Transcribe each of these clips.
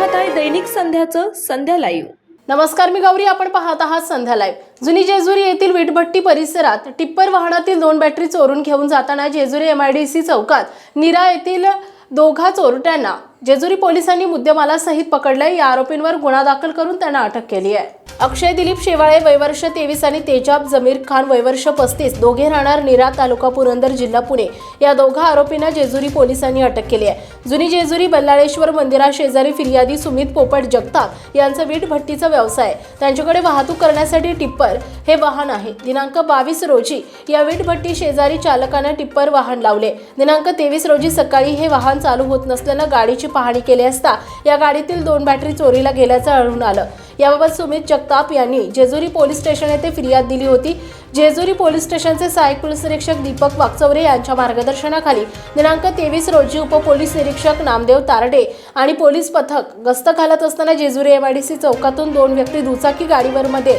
दैनिक संध्याचं संध्या live नमस्कार मी गौरी आपण पाहत आहात संध्या लाईव्ह जुनी जेजुरी येथील विटभट्टी परिसरात टिप्पर वाहनातील दोन बॅटरी चोरून घेऊन जाताना जेजुरी एमआयडीसी चौकात निरा येथील दोघा चोरट्यांना जेजुरी पोलिसांनी मुद्देमालासहित पकडले या आरोपींवर गुन्हा दाखल करून त्यांना अटक केली आहे. अक्षय दिलीप शेवाळे वयवर्ष तेवीस आणि तेजाब जमीर खान वयवर्ष पस्तीस दोघे राहणार निरा तालुका पुरंदर जिल्हा पुणे. या दोघा आरोपींना जेजुरी पोलिसांनी अटक केली आहे. जुनी जेजुरी बल्लाळेश्वर मंदिराशेजारी फिर्यादी सुमित पोपट जगताप यांचा वीट भट्टीचा व्यवसाय त्यांच्याकडे वाहतूक करण्यासाठी टिप्पर हे वाहन आहे. दिनांक बावीस रोजी या वीट भट्टी शेजारी चालकानं टिप्पर वाहन लावले. दिनांक तेवीस रोजी सकाळी हे वाहन चालू होत नसल्यानं गाडीची पाहणी केली असता या गाडीतील दोन बॅटरी चोरीला गेल्याचं आढळून आलं. याबाबत सुमित जगताप यांनी जेजुरी पोलीस स्टेशन येथे फिर्याद दिली होती. जेजुरी पोलीस स्टेशनचे सहाय्यक पोलीस निरीक्षक दीपक वाकचौरे यांच्या मार्गदर्शनाखाली दिनांक तेवीस रोजी उपपोलीस निरीक्षक नामदेव तारडे आणि पोलीस पथक गस्त घालत असताना जेजुरी एमआयडीसी चौकातून दोन व्यक्ती दुचाकी गाडीवर मध्ये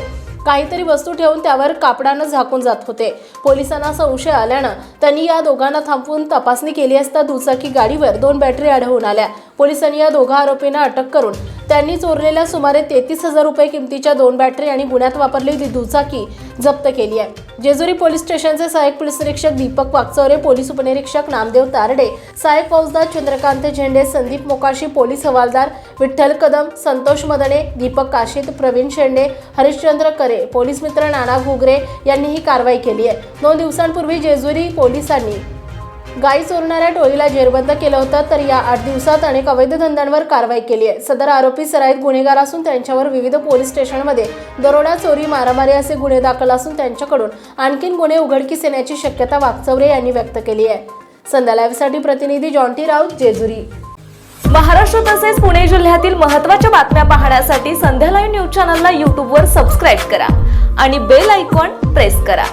काहीतरी वस्तू ठेवून त्यावर कापडानं झाकून जात होते. पोलिसांना संशय आल्यानं त्यांनी या दोघांना थांबवून तपासणी केली असता दुचाकी गाडीवर दोन बॅटरी आढळून आल्या. पोलिसांनी या दोघा आरोपींना अटक करून त्यांनी चोरलेल्या सुमारे तेहतीस हजार रुपये किमतीच्या दोन बॅटरी आणि गुन्ह्यात वापरलेली दुचाकी जप्त केली आहे. जेजुरी पोलीस स्टेशनचे सहाय्यक पोलीस निरीक्षक दीपक वागचौरे पोलीस उपनिरीक्षक नामदेव तारडे सहाय्यक फौजदार चंद्रकांत झेंडे संदीप मोकाशी पोलीस हवालदार विठ्ठल कदम संतोष मदने दीपक काशीत प्रवीण शेंडे हरिश्चंद्र करे पोलीस मित्र नाना घुगरे यांनी ही कारवाई केली आहे. दोन दिवसांपूर्वी जेजुरी पोलिसांनी गाई चोरणाऱ्या टोळीला जेरबंद केलं होतं तर या आठ दिवसात अनेक अवैध धंद्यांवर कारवाई केली आहे. सदर आरोपी सराईत गुन्हेगार असून त्यांच्यावर विविध पोलीस स्टेशनमध्ये दरोडा चोरी मारामारी असे गुन्हे दाखल असून त्यांच्याकडून आणखीन गुन्हे उघडकीस येण्याची शक्यता वाकचौरे यांनी व्यक्त केली आहे. संध्या लाईव्हसाठी प्रतिनिधी जॉन्टी राऊत जेजुरी. महाराष्ट्र तसेच पुणे जिल्ह्यातील महत्त्वाच्या बातम्या पाहण्यासाठी संध्या लाईव्ह न्यूज चॅनलला यूट्यूबवर सबस्क्राईब करा आणि बेल आयकॉन प्रेस करा.